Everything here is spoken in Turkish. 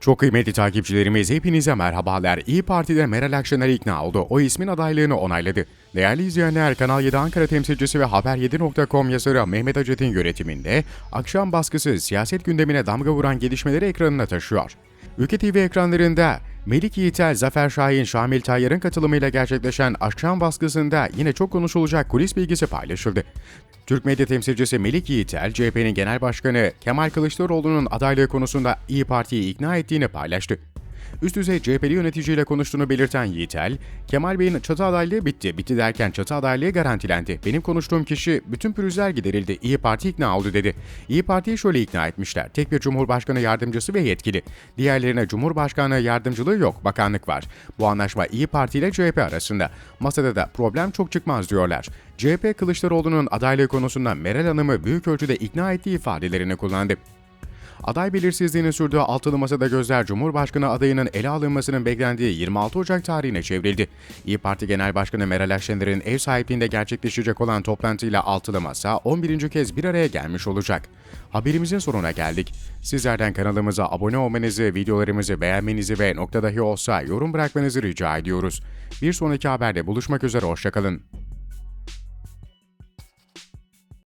Çok kıymetli takipçilerimiz hepinize merhabalar. İyi Parti'de Meral Akşener ikna oldu. O ismin adaylığını onayladı. Değerli izleyenler, Kanal 7 Ankara temsilcisi ve Haber7.com yazarı Mehmet Acet'in yönetiminde akşam baskısı siyaset gündemine damga vuran gelişmeleri ekranına taşıyor. Ülke TV ekranlarında Melik Yiğitel, Zafer Şahin, Şamil Tayyar'ın katılımıyla gerçekleşen akşam baskısında yine çok konuşulacak kulis bilgisi paylaşıldı. Türk medya temsilcisi Melik Yiğitel, CHP'nin genel başkanı Kemal Kılıçdaroğlu'nun adaylığı konusunda İyi Parti'yi ikna ettiğini paylaştı. Üst düzey CHP'li yöneticiyle konuştuğunu belirten Yiğitel, Kemal Bey'in çatı adaylığı bitti. Bitti derken çatı adaylığı garantilendi. Benim konuştuğum kişi bütün pürüzler giderildi. İyi Parti ikna oldu dedi. İyi Parti'yi şöyle ikna etmişler. Tek bir Cumhurbaşkanı yardımcısı ve yetkili. Diğerlerine Cumhurbaşkanı yardımcılığı yok. Bakanlık var. Bu anlaşma İyi Parti ile CHP arasında. Masada da problem çok çıkmaz diyorlar. CHP Kılıçdaroğlu'nun adaylığı konusunda Meral Hanım'ı büyük ölçüde ikna ettiği ifadelerini kullandı. Aday belirsizliğinin sürdüğü altılı masada gözler Cumhurbaşkanı adayının ele alınmasının beklendiği 26 Ocak tarihine çevrildi. İyi Parti Genel Başkanı Meral Akşener'in ev sahipliğinde gerçekleşecek olan toplantıyla altılı masa 11. kez bir araya gelmiş olacak. Haberimizin sonuna geldik. Sizlerden kanalımıza abone olmanızı, videolarımızı beğenmenizi ve nokta dahi olsa yorum bırakmanızı rica ediyoruz. Bir sonraki haberde buluşmak üzere, hoşçakalın.